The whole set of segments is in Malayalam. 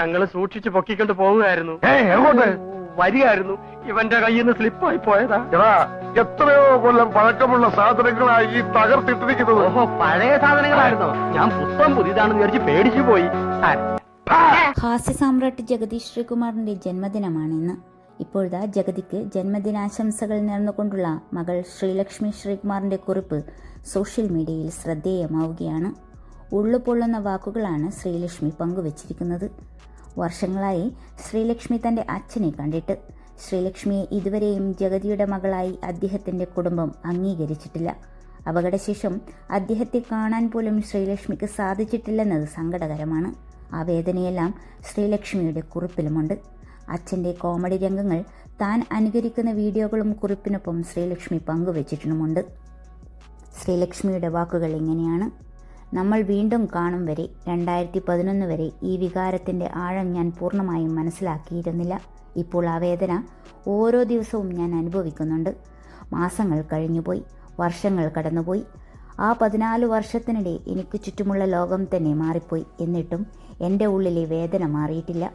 ഞങ്ങൾ സൂക്ഷിച്ച് പൊക്കിക്കൊണ്ട് പോവുകയായിരുന്നു. ഏ എങ്ങോട്ട്? വരികയായിരുന്നു. ഇവന്റെ കയ്യിൽ നിന്ന് സ്ലിപ്പായി പോയതാ. എടാ എത്രയോ കൊല്ലം പഴക്കമുള്ള സാധനങ്ങളായി ഈ തകർത്തിട്ടിരിക്കുന്നത്. ഓഹോ പഴയ സാധനങ്ങളായിരുന്നോ? ഞാൻ പുസ്തകം പുതിയതാണെന്ന് വിചാരിച്ച് പേടിച്ചു പോയി. ഹാസ്യ സാമ്രാട്ട് ജഗദീഷ് ശ്രീകുമാറിന്റെ ജന്മദിനമാണ് ഇന്ന് ഇപ്പോഴത്തെ ജഗതിക്ക് ജന്മദിനാശംസകൾ നേർന്നുകൊണ്ടുള്ള മകൾ ശ്രീലക്ഷ്മി ശ്രീകുമാറിന്റെ കുറിപ്പ് സോഷ്യൽ മീഡിയയിൽ ശ്രദ്ധേയമാവുകയാണ്. ഉള്ളുപൊള്ളുന്ന വാക്കുകളാണ് ശ്രീലക്ഷ്മി പങ്കുവച്ചിരിക്കുന്നത്. വർഷങ്ങളായി ശ്രീലക്ഷ്മി തന്റെ അച്ഛനെ കണ്ടിട്ട് ശ്രീലക്ഷ്മിയെ ഇതുവരെയും ജഗതിയുടെ മകളായി അദ്ദേഹത്തിന്റെ കുടുംബം അംഗീകരിച്ചിട്ടില്ല. അപകടശേഷം അദ്ദേഹത്തെ കാണാൻ പോലും ശ്രീലക്ഷ്മിക്ക് സാധിച്ചിട്ടില്ലെന്നത് സങ്കടകരമാണ്. ആ വേദനയെല്ലാം ശ്രീലക്ഷ്മിയുടെ കുറിപ്പിലുമുണ്ട്. അച്ഛന്റെ കോമഡി രംഗങ്ങൾ താൻ അനുകരിക്കുന്ന വീഡിയോകളും കുറിപ്പിനൊപ്പം ശ്രീലക്ഷ്മി പങ്കുവച്ചിട്ടുമുണ്ട്. ശ്രീലക്ഷ്മിയുടെ വാക്കുകൾ ഇങ്ങനെയാണ്. നമ്മൾ വീണ്ടും കാണും വരെ രണ്ടായിരത്തി പതിനൊന്ന് വരെ ഈ വികാരത്തിന്റെ ആഴം ഞാൻ പൂർണമായും മനസ്സിലാക്കിയിരുന്നില്ല. ഇപ്പോൾ ആ വേദന ഓരോ ദിവസവും ഞാൻ അനുഭവിക്കുന്നുണ്ട്. മാസങ്ങൾ കഴിഞ്ഞുപോയി വർഷങ്ങൾ കടന്നുപോയി. ആ പതിനാല് വർഷത്തിനിടെ എനിക്ക് ചുറ്റുമുള്ള ലോകം തന്നെ മാറിപ്പോയി എന്നിട്ടും എന്റെ ഉള്ളിലെ വേദന മാറിയിട്ടില്ല.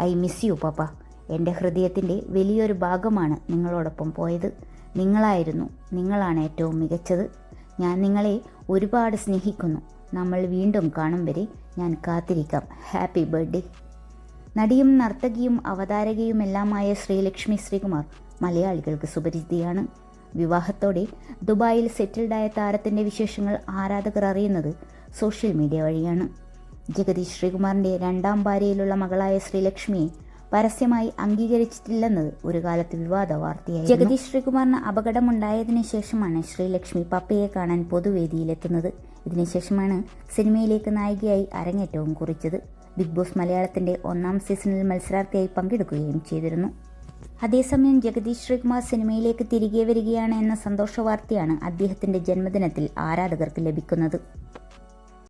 ഐ മിസ് യു പപ്പ. എന്റെ ഹൃദയത്തിന്റെ വലിയൊരു ഭാഗമാണ് നിങ്ങളോടൊപ്പം പോയത്. നിങ്ങളായിരുന്നു നിങ്ങളാണ് ഏറ്റവും മികച്ചത്. ഞാൻ നിങ്ങളെ ഒരുപാട് സ്നേഹിക്കുന്നു. നമ്മൾ വീണ്ടും കാണും വരെ ഞാൻ കാത്തിരിക്കാം. ഹാപ്പി ബർത്ത്ഡേ നടിയും നർത്തകിയും അവതാരകയുമെല്ലാമായ ശ്രീലക്ഷ്മി ശ്രീകുമാർ മലയാളികൾക്ക് സുപരിചിതിയാണ്. വിവാഹത്തോടെ ദുബായിൽ സെറ്റിൽഡായ താരത്തിന്റെ വിശേഷങ്ങൾ ആരാധകർ അറിയുന്നത് സോഷ്യൽ മീഡിയ വഴിയാണ്. ജഗദീഷ് ശ്രീകുമാറിന്റെ രണ്ടാം ഭാര്യയിലുള്ള മകളായ ശ്രീലക്ഷ്മിയെ പരസ്യമായി അംഗീകരിച്ചിട്ടില്ലെന്നത് ഒരു കാലത്ത് വിവാദ വാർത്തയായി ജഗദീഷ് ശ്രീകുമാറിന് അപകടമുണ്ടായതിനു ശേഷമാണ് ശ്രീലക്ഷ്മി പപ്പയെ കാണാൻ പൊതുവേദിയിലെത്തുന്നത്. ഇതിനുശേഷമാണ് സിനിമയിലേക്ക് നായികയായി അരങ്ങേറ്റവും കുറിച്ചത്. ബിഗ് ബോസ് മലയാളത്തിന്റെ ഒന്നാം സീസണിൽ മത്സരാർത്ഥിയായി പങ്കെടുക്കുകയും ചെയ്തിരുന്നു. അതേസമയം ജഗദീഷ് ശ്രീകുമാർ സിനിമയിലേക്ക് തിരികെ വരികയാണ് എന്ന സന്തോഷ വാർത്തയാണ് അദ്ദേഹത്തിന്റെ ജന്മദിനത്തിൽ ആരാധകർക്ക് ലഭിക്കുന്നത്.